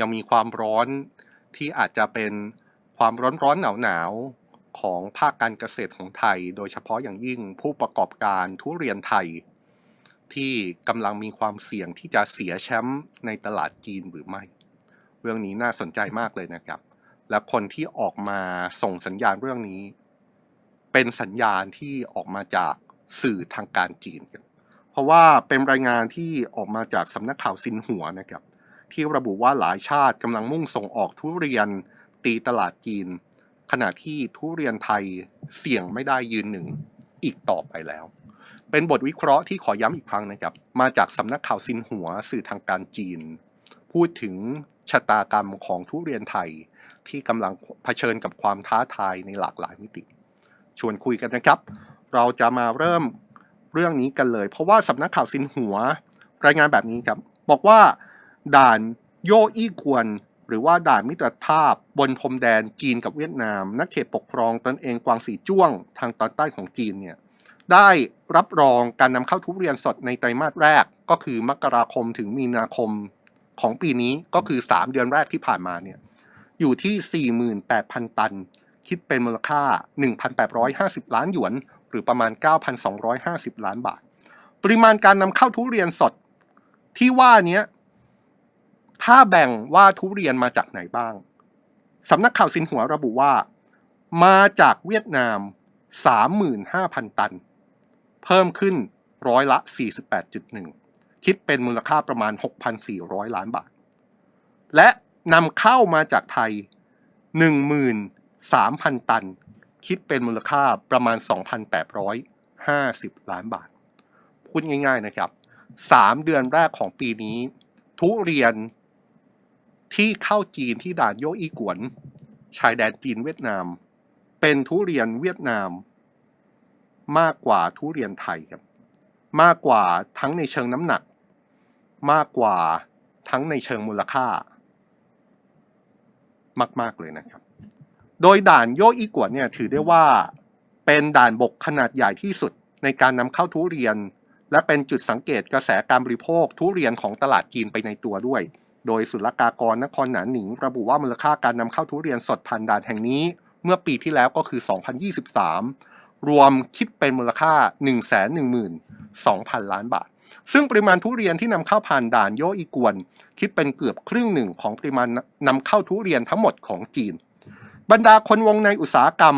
ยังมีความร้อนที่อาจจะเป็นความร้อนร้อนหนาวหนาวของภาคการเกษตรของไทย โดยเฉพาะอย่างยิ่งผู้ประกอบการทุเรียนไทย ที่กำลังมีความเสี่ยงที่จะเสียแชมป์ในตลาดจีนหรือไม่ เรื่องนี้น่าสนใจมากเลยนะครับ และคนที่ออกมาส่งสัญญาณเรื่องนี้ เป็นสัญญาณที่ออกมาจากสื่อทางการจีนครับเพราะว่าเป็นรายงานที่ออกมาจากสำนักข่าวซินหัวนะครับ ที่ระบุว่าหลายชาติกำลังมุ่งส่งออกทุเรียน ตีตลาดจีน ขณะที่ทุเรียนไทยเสี่ยงไม่ได้ยืนหนึ่งอีกต่อไปแล้ว เป็นบทวิเคราะห์ที่ขอย้ำอีกครั้งนะครับ มาจากสำนักข่าวซินหัวสื่อทางการจีน พูดถึงชะตากรรมของทุเรียนไทยที่กำลังเผชิญกับความท้าทายในหลากหลายมิติ ชวนคุยกันนะครับ เราจะมาเริ่มเรื่องนี้กันเลย เพราะว่าสำนักข่าวซินหัวรายงานแบบนี้ครับ บอกว่า ด่านโยอี้กวน หรือว่าด่านมิตรภาพ บนพรมแดนจีนกับเวียดนามนักเขตปกครองตนเองกวางสีจ้วงทางตอนใต้ของจีนเนี่ยได้รับรองการนำเข้าทุเรียนสดในไตรมาสแรกก็คือมกราคมถึงมีนาคมของปีนี้ก็คือ 3 เดือนแรกที่ผ่านมาเนี่ยอยู่ที่ 48,000 ตัน คิดเป็นมูลค่า 1,850 ล้านหยวน หรือประมาณ 9,250 ล้านบาท ปริมาณการนำเข้าทุเรียนสดที่ว่านี้ ถ้าแบ่งว่าทุเรียนมาจากไหนบ้าง สำนักข่าวสินหัวระบุว่า มาจากเวียดนาม 35,000 ตัน เพิ่มขึ้นร้อยละ 48.1 คิดเป็นมูลค่าประมาณ 6,400 ล้านบาท และนำเข้ามาจากไทย 13,000 ตัน คิดเป็นมูลค่าประมาณ 2,850 ล้านบาท พูดง่ายๆนะครับ 3 เดือนแรกของปีนี้ ทุเรียน ที่เข้าจีนที่ด่านโยอีกวน ชายแดนจีนเวียดนาม เป็นทุเรียนเวียดนาม มากกว่าทุเรียนไทยครับ มากกว่าทั้งในเชิงน้ำหนัก มากกว่าทั้งในเชิงมูลค่า มาก ๆ เลยนะครับ โดยด่านโยอีกวนเนี่ยถือได้ว่าเป็นด่านบกขนาดใหญ่ที่สุดในการนำเข้าทุเรียน และเป็นจุดสังเกตกระแสการบริโภคทุเรียนของตลาดจีนไปในตัวด้วย โดยศุลกากรนครหนานหนิง ระบุว่ามูลค่าการนำเข้าทุเรียนสดผ่านด่านแห่งนี้ เมื่อปีที่แล้วก็คือ 2023 รวมคิดเป็นมูลค่า 112,000 ล้านบาท ซึ่งปริมาณทุเรียนที่นำเข้าผ่านด่านโยอีกวน คิดเป็นเกือบครึ่งหนึ่งของปริมาณนำเข้าทุเรียนทั้งหมดของจีน บรรดาคนวงในอุตสาหกรรม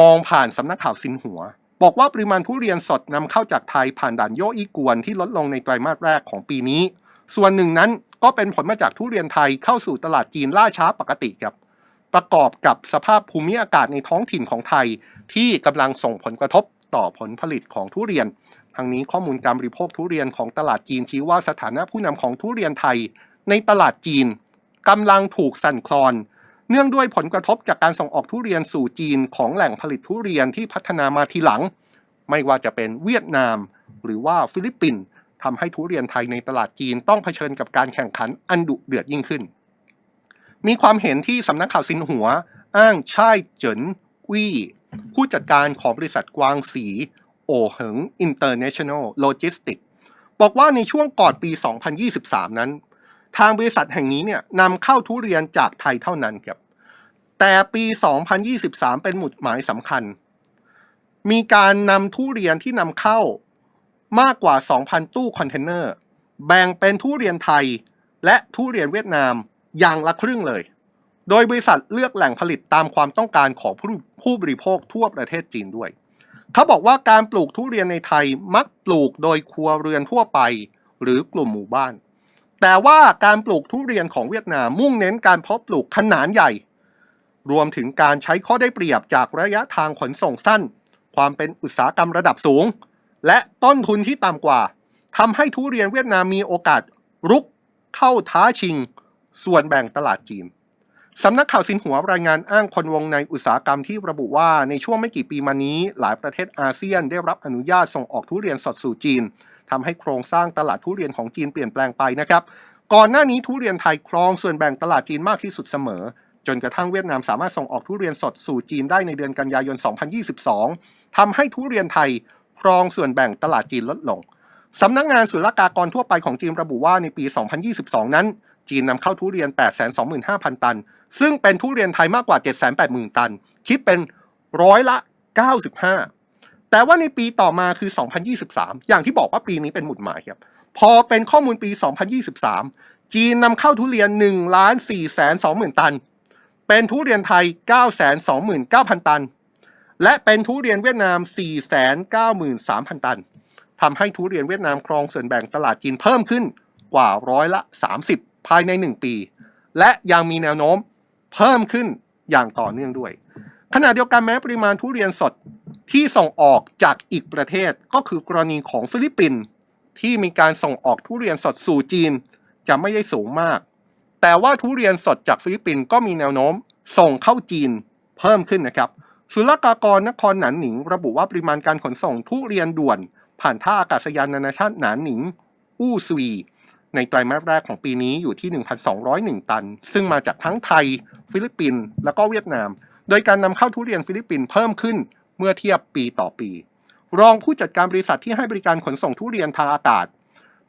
มองผ่านสำนักข่าวซินหัวบอกว่าปริมาณทุเรียนสดนำเข้าจากไทยผ่านด่านโยอีกวนที่ลดลงในไตรมาสแรกของปีนี้ ส่วนหนึ่งนั้น ก็เป็นผลมาจากทุเรียนไทยเข้าสู่ตลาดจีนล่าช้าปกติครับ ประกอบกับสภาพภูมิอากาศในท้องถิ่นของไทย ที่กำลังส่งผลกระทบต่อผลผลิตของทุเรียนทางนี้ข้อมูลการบริโภคทุเรียนของตลาดจีนชี้ว่าสถานะผู้นำของทุเรียนไทย ในตลาดจีนกำลังถูกสั่นคลอน เนื่องด้วยผลกระทบจากการส่งออกทุเรียนสู่จีนของแหล่งผลิตทุเรียนที่พัฒนามาทีหลัง ไม่ว่าจะเป็นเวียดนาม หรือว่าฟิลิปปินส์ ทำให้ทุเรียนไทยในตลาดจีนต้องเผชิญกับการแข่งขันอันดุเดือดยิ่งขึ้น มีความเห็นที่สำนักข่าวซินหัว อ้างช่ายเจินวี่ผู้จัดการของบริษัทกวางสีโอเหิงอินเตอร์เนชั่นแนลโลจิสติกบอกว่าในช่วงก่อนปี 2023 นั้น ทางบริษัทแห่งนี้เนี่ยนำเข้าทุเรียนจากไทยเท่านั้นครับแต่ปี 2023 เป็นหมุดหมายสำคัญ มีการนำทุเรียนที่นำเข้า มากกว่า 2,000 ตู้คอนเทนเนอร์ แบ่งเป็นทุเรียนไทย และทุเรียนเวียดนามอย่างละครึ่งเลย โดยบริษัทเลือกแหล่งผลิตตามความต้องการของผู้ผู้บริโภคทั่วประเทศจีนด้วย เขาบอกว่าการปลูกทุเรียนในไทยมักปลูกโดยครัวเรือนทั่วไป หรือกลุ่มหมู่บ้าน แต่ว่าการปลูกทุเรียนของเวียดนามมุ่งเน้นการเพาะปลูกขนาดใหญ่ รวมถึงการใช้ข้อได้เปรียบจากระยะทางขนส่งสั้น ความเป็นอุตสาหกรรมระดับสูง และต้นทุนที่ต่ำกว่าทำให้ทุเรียนเวียดนามมีโอกาสรุกเข้าท้าชิง ส่วนแบ่งตลาดจีนสำนักข่าวสินหัวรายงานอ้างคนวงในอุตสาหกรรมที่ระบุว่าในช่วงไม่กี่ปีมานี้ หลายประเทศอาเซียนได้รับอนุญาตส่งออกทุเรียนสดสู่จีนทำให้โครงสร้างตลาดทุเรียนของจีนเปลี่ยนแปลงไปนะครับ ก่อนหน้านี้ทุเรียนไทยครองส่วนแบ่งตลาดจีนมากที่สุดเสมอ จนกระทั่งเวียดนามสามารถส่งออกทุเรียนสดสู่จีนได้ในเดือนกันยายน 2022ทำให้ทุเรียนไทย รองส่วนแบ่งตลาดจีนลดลง สำนักงานศุลกากรทั่วไปของจีนระบุว่าในปี 2022 นั้น จีนนำเข้าทุเรียน 825,000 ตัน ซึ่งเป็นทุเรียนไทยมากกว่า 780,000 ตัน คิดเป็นร้อยละ 95 แต่ว่าในปีต่อมาคือ 2023 อย่างที่บอกว่าปีนี้เป็นหมุดหมายครับ พอเป็นข้อมูลปี 2023 จีนนำเข้าทุเรียน1ล้าน4 2 0 0 0 ตัน เป็นทุเรียนไทย 9 2 9 0 0 0 ตัน และเป็นทุเรียนเวียดนาม 493,000 ตันทำให้ทุเรียนเวียดนามครองส่วนแบ่งตลาดจีนเพิ่มขึ้นกว่าร้อยละ 30 ภายใน 1 ปี และยังมีแนวโน้มเพิ่มขึ้นอย่างต่อเนื่องด้วย ขณะเดียวกันแม้ปริมาณทุเรียนสดที่ส่งออกจากอีกประเทศก็คือกรณีของฟิลิปปินส์ที่มีการส่งออกทุเรียนสดสู่จีนจะไม่ได้สูงมาก แต่ว่าทุเรียนสดจากฟิลิปปินส์ก็มีแนวโน้มส่งเข้าจีนเพิ่มขึ้นนะครับ ศุลกากรนครหนานหนิง ระบุว่าปริมาณการขนส่งทุเรียนด่วน ผ่านท่าอากาศยานนานาชาติหนานหนิง อู้ซวีในไตรมาสแรกของปีนี้อยู่ที่ 1,201 ตัน ซึ่งมาจากทั้งไทย ฟิลิปปินส์แล้วก็เวียดนาม โดยการนำเข้าทุเรียนฟิลิปปินส์เพิ่มขึ้นเมื่อเทียบปีต่อปี รองผู้จัดการบริษัทที่ให้บริการขนส่งทุเรียนทางอากาศ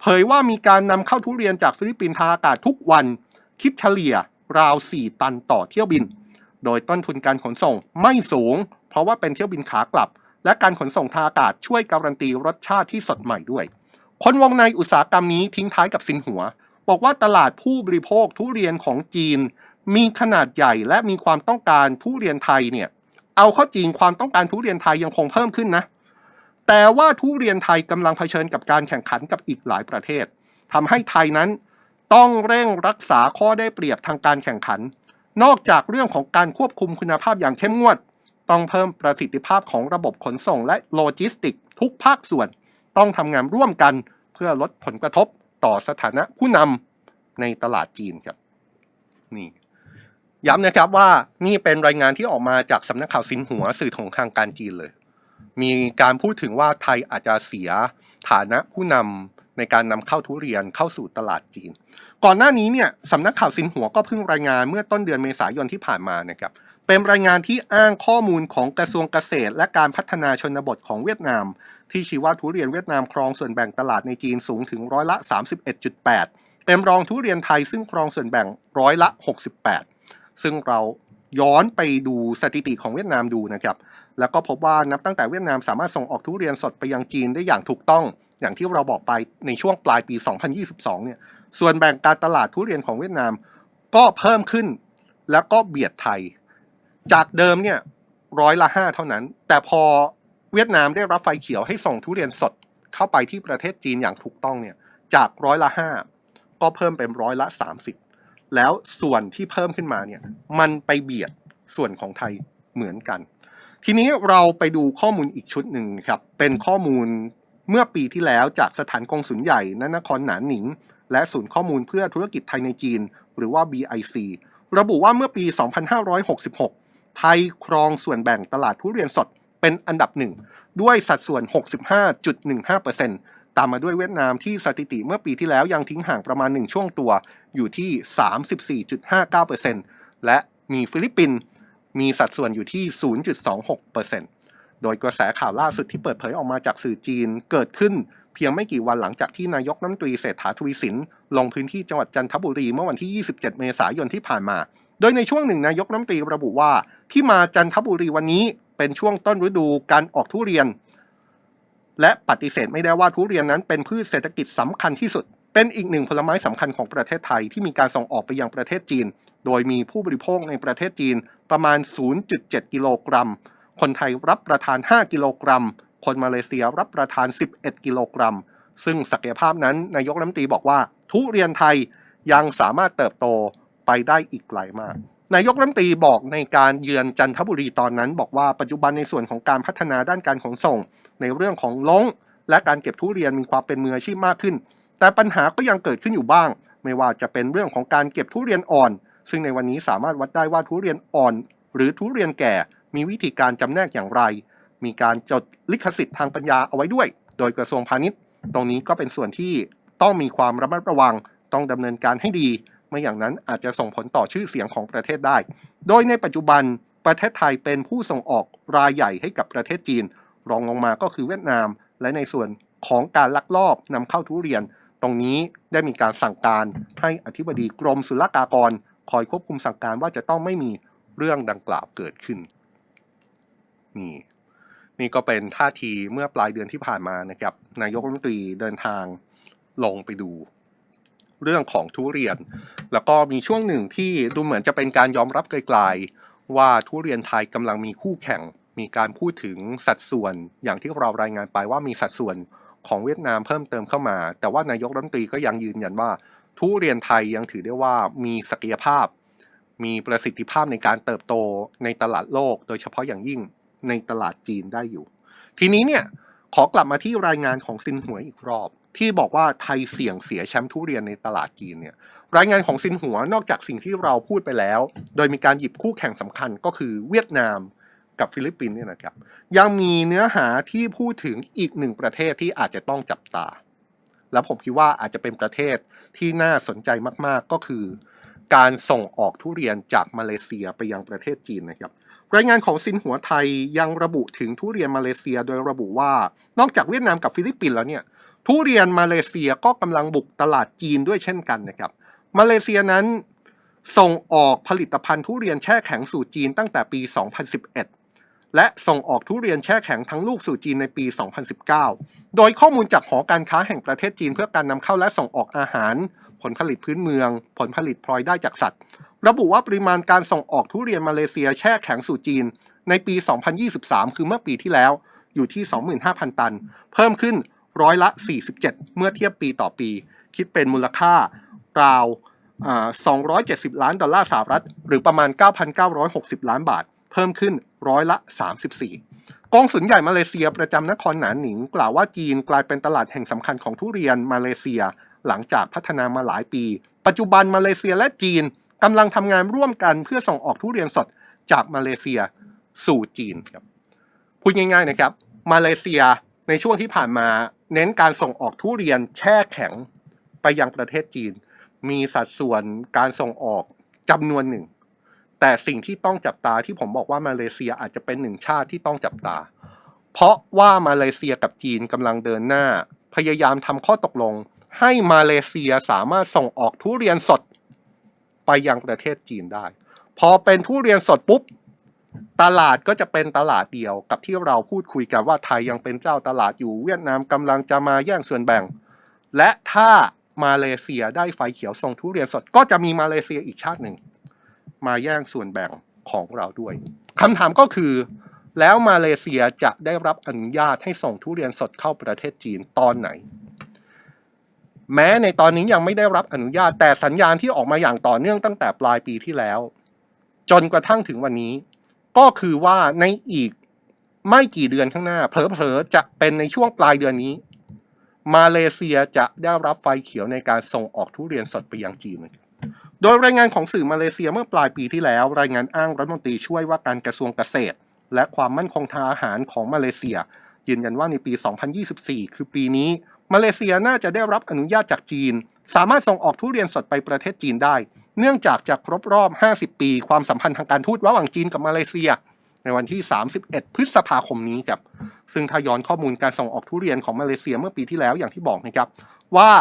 เผยว่ามีการนำเข้าทุเรียนจากฟิลิปปินส์ทางอากาศทุกวัน คิดเฉลี่ยราว 4 ตันต่อเที่ยวบิน โดยต้นทุนการขนส่งไม่สูง เพราะว่าเป็นเที่ยวบินขากลับ และการขนส่งทางอากาศช่วยการันตีรสชาติที่สดใหม่ด้วย คนวงในอุตสาหกรรมนี้ทิ้งท้ายกับสินหัว บอกว่าตลาดผู้บริโภคทุเรียนของจีน มีขนาดใหญ่และมีความต้องการทุเรียนไทยเนี่ยเอาเข้าจริงความต้องการทุเรียนไทยยังคงเพิ่มขึ้นนะ แต่ว่าทุเรียนไทยกำลังเผชิญกับการแข่งขันกับอีกหลายประเทศทำให้ไทยนั้นต้องเร่งรักษาข้อได้เปรียบทางการแข่งขัน นอกจากเรื่องของการควบคุมคุณภาพอย่างเข้มงวด ต้องเพิ่มประสิทธิภาพของระบบขนส่งและโลจิสติก ทุกภาคส่วน ต้องทำงานร่วมกันเพื่อลดผลกระทบต่อสถานะผู้นำในตลาดจีนครับนี่ย้ำนะครับว่านี่เป็นรายงานที่ออกมาจากสำนักข่าวซินหัวสื่อของทางการจีนเลย มีการพูดถึงว่าไทยอาจจะเสียฐานะผู้นำในการนำเข้าทุเรียนเข้าสู่ตลาดจีน ก่อนหน้านี้เนี่ยสำนักข่าวซินหัวก็เพิ่งรายงานเมื่อต้นเดือนเมษายนที่ผ่านมานะครับเป็นรายงานที่อ้างข้อมูลของกระทรวงเกษตร และการพัฒนาชนบทของเวียดนาม ที่ชี้ว่าทุเรียนเวียดนามครองส่วนแบ่งตลาดในจีนสูงถึงร้อยละ 31.8 เป็นรองทุเรียนไทยซึ่งครองส่วนแบ่งร้อยละ 68 ซึ่งเราย้อนไปดูสถิติของเวียดนามดูนะครับแล้วก็พบว่านับตั้งแต่เวียดนามสามารถส่งออกทุเรียนสดไปยังจีนได้อย่างถูกต้อง อย่างที่เราบอกไปในช่วงปลายปี 2022 เนี่ย ส่วนแบ่งการตลาดทุเรียนของเวียดนามก็เพิ่มขึ้นแล้วก็เบียดไทย จากเดิมเนี่ยร้อยละห้าเท่านั้น แต่พอเวียดนามได้รับไฟเขียวให้ส่งทุเรียนสดเข้าไปที่ประเทศจีนอย่างถูกต้องเนี่ยจากร้อยละห้าก็เพิ่มเป็นร้อยละสามสิบแล้วส่วนที่เพิ่มขึ้นมาเนี่ยมันไปเบียดส่วนของไทยเหมือนกัน ทีนี้เราไปดูข้อมูลอีกชุดหนึ่งครับเป็นข้อมูลเมื่อปีที่แล้วจากสถานกงสุลใหญ่ณนครหนานหนิง และศูนย์ข้อมูลเพื่อธุรกิจไทยในจีน หรือว่า BIC ระบุว่าเมื่อปี 2566 ไทยครองส่วนแบ่งตลาดทุเรียนสดเป็นอันดับหนึ่ง ด้วยสัดส่วน 65.15%ตามมาด้วยเวียดนามที่สถิติเมื่อปีที่แล้วยังทิ้งห่างประมาณ 1 ช่วงตัว อยู่ที่ 34.59%และมีฟิลิปปินส์มีสัดส่วนอยู่ที่ 0.26%โดยกระแสข่าวล่าสุดที่เปิดเผยออกมาจากสื่อจีนเกิดขึ้น เพียงไม่กี่วันหลังจากที่นายกรัฐมนตรีเศรษฐาทวีสิน ลงพื้นที่จังหวัดจันทบุรีเมื่อวันที่ 27 เมษายนที่ผ่านมา โดยในช่วงหนึ่งนายกรัฐมนตรีระบุว่า ที่มาจันทบุรีวันนี้เป็นช่วงต้นฤดูการออกทุเรียน และปฏิเสธไม่ได้ว่าทุเรียนนั้นเป็นพืชเศรษฐกิจสำคัญที่สุด เป็นอีกหนึ่งผลไม้สำคัญของประเทศไทยที่มีการส่งออกไปยังประเทศจีน โดยมีผู้บริโภคในประเทศจีนประมาณ 0.7 กิโลกรัม คนไทยรับประทาน 5 กิโลกรัม คนมาเลเซียรับประทาน 11 กิโลกรัม ซึ่งศักยภาพนั้นนายกรัฐมนตรีบอกว่า ทุเรียนไทยยังสามารถเติบโตไปได้อีกไกลมาก นายกรัฐมนตรีบอกในการเยือนจันทบุรีตอนนั้น บอกว่าปัจจุบันในส่วนของการพัฒนาด้านการขนส่ง ในเรื่องของล้ง และการเก็บทุเรียนมีความเป็นมืออาชีพมากขึ้น แต่ปัญหาก็ยังเกิดขึ้นอยู่บ้าง ไม่ว่าจะเป็นเรื่องของการเก็บทุเรียนอ่อน ซึ่งในวันนี้สามารถวัดได้ว่าทุเรียนอ่อน หรือทุเรียนแก่มีวิธีการจำแนกอย่างไร มีการจดลิขสิทธิ์ทางปัญญาเอาไว้ด้วย โดยกระทรวงพาณิชย์ ตรงนี้ก็เป็นส่วนที่ต้องมีความระมัดระวังต้องดำเนินการให้ดีไม่อย่างนั้นอาจจะส่งผลต่อชื่อเสียงของประเทศได้ โดยในปัจจุบันประเทศไทยเป็นผู้ส่งออกรายใหญ่ให้กับประเทศจีน รองลงมาก็คือเวียดนาม และในส่วนของการลักลอบนำเข้าทุเรียน ตรงนี้ได้มีการสั่งการให้อธิบดีกรมศุลกากร คอยควบคุมสั่งการว่าจะต้องไม่มีเรื่องดังกล่าวเกิดขึ้นนี่ นี่ก็เป็นท่าทีเมื่อปลายเดือนที่ผ่านมานะครับ นายกรัฐมนตรีเดินทางลงไปดู เรื่องของทุเรียน แล้วก็มีช่วงหนึ่งที่ดูเหมือนจะเป็นการยอมรับไกลๆว่าทุเรียนไทยกำลังมีคู่แข่ง มีการพูดถึงสัดส่วนอย่างที่เรารายงานไปว่ามีสัดส่วนของเวียดนามเพิ่มเติมเข้ามา แต่ว่านายกรัฐมนตรีก็ยังยืนยันว่า ทุเรียนไทยยังถือได้ว่ามีศักยภาพ มีประสิทธิภาพในการเติบโตในตลาดโลก โดยเฉพาะอย่างยิ่ง ในตลาดจีนได้อยู่ ทีนี้เนี่ยขอกลับมาที่รายงานของซินหัวอีกรอบ ที่บอกว่าไทยเสี่ยงเสียแชมป์ทุเรียนในตลาดจีนเนี่ยรายงานของซินหัวนอกจากสิ่งที่เราพูดไปแล้ว โดยมีการหยิบคู่แข่งสำคัญก็คือเวียดนามกับฟิลิปปินส์เนี่ยนะครับ ยังมีเนื้อหาที่พูดถึงอีกหนึ่งประเทศที่อาจจะต้องจับตา แล้วผมคิดว่าอาจจะเป็นประเทศที่น่าสนใจมาก ๆ ก็คือ การส่งออกทุเรียนจากมาเลเซียไปยังประเทศจีนนะครับ รายงานของซินหัวไทยยังระบุถึงทุเรียนมาเลเซียโดยระบุว่า นอกจากเวียดนามกับฟิลิปปินส์แล้วเนี่ยทุเรียนมาเลเซียก็กำลังบุกตลาดจีนด้วยเช่นกันนะครับ มาเลเซียนั้นส่งออกผลิตภัณฑ์ทุเรียนแช่แข็งสู่จีนตั้งแต่ปี 2011 และส่งออกทุเรียนแช่แข็งทั้งลูกสู่จีนในปี 2019 โดยข้อมูลจากหอการค้าแห่งประเทศจีนเพื่อการนำเข้าและส่งออกอาหาร ผลผลิตพื้นเมือง ผลผลิตพลอยได้จากสัตว์ ระบุว่าปริมาณการส่งออกทุเรียนมาเลเซียแช่แข็งสู่จีน ในปี 2023 คือเมื่อปีที่แล้วอยู่ที่ 25,000 ตัน เพิ่มขึ้นร้อยละ 47 เมื่อเทียบปีต่อปี คิดเป็นมูลค่าราวอ่า270 ล้านดอลลาร์สหรัฐ หรือประมาณ 9,960 ล้านบาท เพิ่มขึ้นร้อยละ 34 กองสุลใหญ่มาเลเซียประจำนครหนานหนิง กล่าวว่าจีนกลายเป็นตลาดแห่งสำคัญของทุเรียนมาเลเซีย หลังจากพัฒนามาหลายปี ปัจจุบันมาเลเซียและจีน กำลังทำงานร่วมกันเพื่อส่งออกทุเรียนสดจากมาเลเซียสู่จีนครับพูดง่ายๆนะครับ มาเลเซียในช่วงที่ผ่านมาเน้นการส่งออกทุเรียนแช่แข็งไปยังประเทศจีน มีสัดส่วนการส่งออกจำนวนหนึ่ง แต่สิ่งที่ต้องจับตาที่ผมบอกว่ามาเลเซียอาจจะเป็นหนึ่งชาติที่ต้องจับตา เพราะว่ามาเลเซียกับจีนกำลังเดินหน้า พยายามทำข้อตกลง ให้มาเลเซียสามารถส่งออกทุเรียนสด ไปยังประเทศจีนได้ พอเป็นทุเรียนสดปุ๊บ ตลาดก็จะเป็นตลาดเดียวกับที่เราพูดคุยกันว่าไทยยังเป็นเจ้าตลาดอยู่เวียดนามกำลังจะมาแย่งส่วนแบ่ง และถ้ามาเลเซียได้ไฟเขียวส่งทุเรียนสดก็จะมีมาเลเซียอีกชาติหนึ่ง มาแย่งส่วนแบ่งของเราด้วยคำถามก็คือ แล้วมาเลเซียจะได้รับอนุญาตให้ส่งทุเรียนสดเข้าประเทศจีนตอนไหน แม้ในตอนนี้ยังไม่ได้รับอนุญาตแต่สัญญาณที่ออกมาอย่างต่อเนื่องตั้งแต่ปลายปีที่แล้ว จนกระทั่งถึงวันนี้ ก็คือว่าในอีกไม่กี่เดือนข้างหน้า เผลอๆจะเป็นในช่วงปลายเดือนนี้ มาเลเซียจะได้รับไฟเขียวในการส่งออกทุเรียนสดไปยังจีน โดยรายงานของสื่อมาเลเซียเมื่อปลายปีที่แล้ว รายงานอ้างรัฐมนตรีช่วยว่าการกระทรวงเกษตร และความมั่นคงทางอาหารของมาเลเซีย ยืนยันว่าในปี 2024 คือปีนี้ มาเลเซียน่าจะได้รับอนุญาตจากจีน สามารถส่งออกทุเรียนสดไปประเทศจีนได้ เนื่องจากจะครบรอบ 50 ปี ความสัมพันธ์ทางการทูตระหว่างจีนกับมาเลเซีย ในวันที่ 31 พฤษภาคมนี้ครับ ซึ่งถ้าย้อนข้อมูลการส่งออกทุเรียนของมาเลเซียเมื่อปีที่แล้วอย่างที่บอกนะครับว่า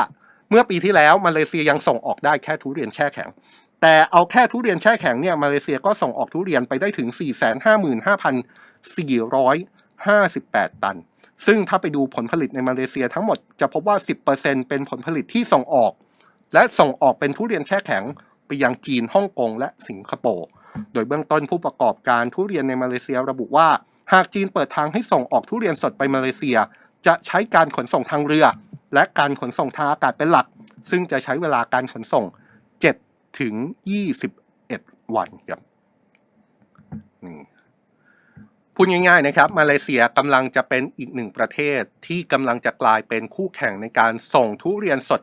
เมื่อปีที่แล้วมาเลเซียยังส่งออกได้แค่ทุเรียนแช่แข็ง แต่เอาแค่ทุเรียนแช่แข็งเนี่ยมาเลเซียก็ส่งออกทุเรียนไปได้ถึง 455,458 ตัน ซึ่งถ้าไปดูผลผลิตในมาเลเซียทั้งหมดจะพบว่า 10%เป็นผลผลิตที่ส่งออก และส่งออกเป็นทุเรียนแช่แข็งไปยังจีนฮ่องกงและสิงคโปร์โดยเบื้องต้นผู้ประกอบการทุเรียนในมาเลเซียระบุว่า หากจีนเปิดทางให้ส่งออกทุเรียนสดไปมาเลเซีย จะใช้การขนส่งทางเรือ และการขนส่งทางอากาศเป็นหลัก ซึ่งจะใช้เวลาการขนส่ง 7 ถึง 21 วันครับนี่ พูดง่ายๆนะครับมาเลเซียกำลังจะเป็นอีกหนึ่งประเทศที่กำลังจะกลายเป็นคู่แข่งในการส่งทุเรียนสด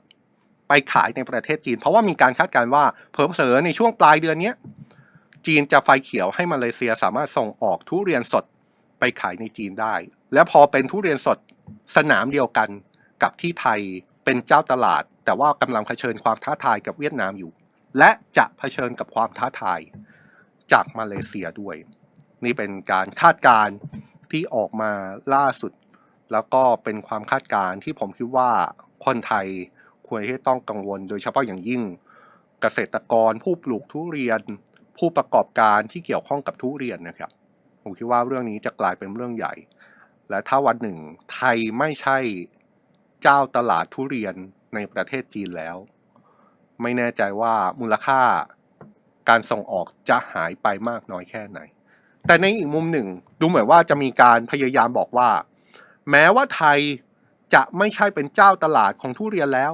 ไปขายในประเทศจีน เพราะว่ามีการคาดการณ์ว่าเผลอๆในช่วงปลายเดือนนี้จีนจะไฟเขียวให้มาเลเซียสามารถส่งออกทุเรียนสดไปขายในจีนได้ และพอเป็นทุเรียนสดสนามเดียวกันกับที่ไทยเป็นเจ้าตลาด แต่ว่ากำลังเผชิญความท้าทายกับเวียดนามอยู่ และจะเผชิญกับความท้าทายจากมาเลเซียด้วย นี่เป็นการคาดการณ์ที่ออกมาล่าสุด แล้วก็เป็นความคาดการณ์ที่ผมคิดว่าคนไทยควรที่ต้องกังวล โดยเฉพาะอย่างยิ่งเกษตรกรผู้ปลูกทุเรียน ผู้ประกอบการที่เกี่ยวข้องกับทุเรียนนะครับ ผมคิดว่าเรื่องนี้จะกลายเป็นเรื่องใหญ่ และถ้าวันหนึ่งไทยไม่ใช่เจ้าตลาดทุเรียนในประเทศจีนแล้ว ไม่แน่ใจว่ามูลค่าการส่งออกจะหายไปมากน้อยแค่ไหน แต่ในอีกมุมหนึ่งดูเหมือนว่าจะมีการพยายามบอกว่า แม้ว่าไทยจะไม่ใช่เป็นเจ้าตลาดของทุเรียนแล้ว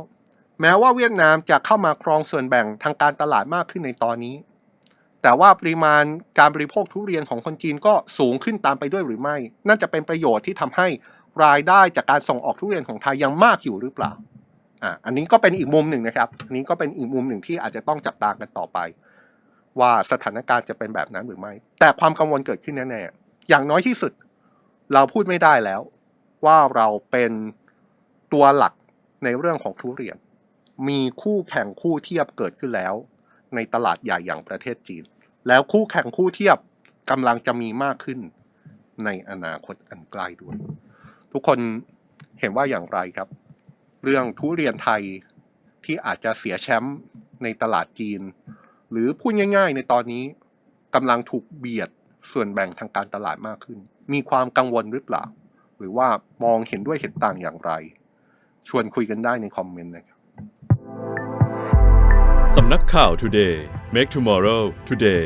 แม้ว่าเวียดนามจะเข้ามาครองส่วนแบ่งทางการตลาดมากขึ้นในตอนนี้ แต่ว่าปริมาณการบริโภคทุเรียนของคนจีนก็สูงขึ้นตามไปด้วยหรือไม่ นั่นจะเป็นประโยชน์ที่ทำให้รายได้จากการส่งออกทุเรียนของไทยยังมากอยู่หรือเปล่าอะอันนี้ก็เป็นอีกมุมหนึ่งนะครับอันนี้ก็เป็นอีกมุมหนึ่งที่อาจจะต้องจับตากันต่อไป ว่าสถานการณ์จะเป็นแบบนั้นหรือไม่ แต่ความกังวลเกิดขึ้นแน่ๆอย่างน้อยที่สุด เราพูดไม่ได้แล้ว ว่าเราเป็นตัวหลักในเรื่องของทุเรียน มีคู่แข่งคู่เทียบเกิดขึ้นแล้ว ในตลาดใหญ่อย่างประเทศจีน แล้วคู่แข่งคู่เทียบกำลังจะมีมากขึ้น ในอนาคตอันใกล้ด้วย ทุกคนเห็นว่าอย่างไรครับ เรื่องทุเรียนไทยที่อาจจะเสียแชมป์ในตลาดจีน หรือพูดง่าย ๆ ในตอนนี้กำลังถูกเบียดส่วนแบ่งทางการตลาดมากขึ้น มีความกังวลหรือเปล่า หรือว่ามองเห็นด้วยเห็นต่างอย่างไร ชวนคุยกันได้ในคอมเมนต์นะครับสำนักข่าว Today Make Tomorrow Today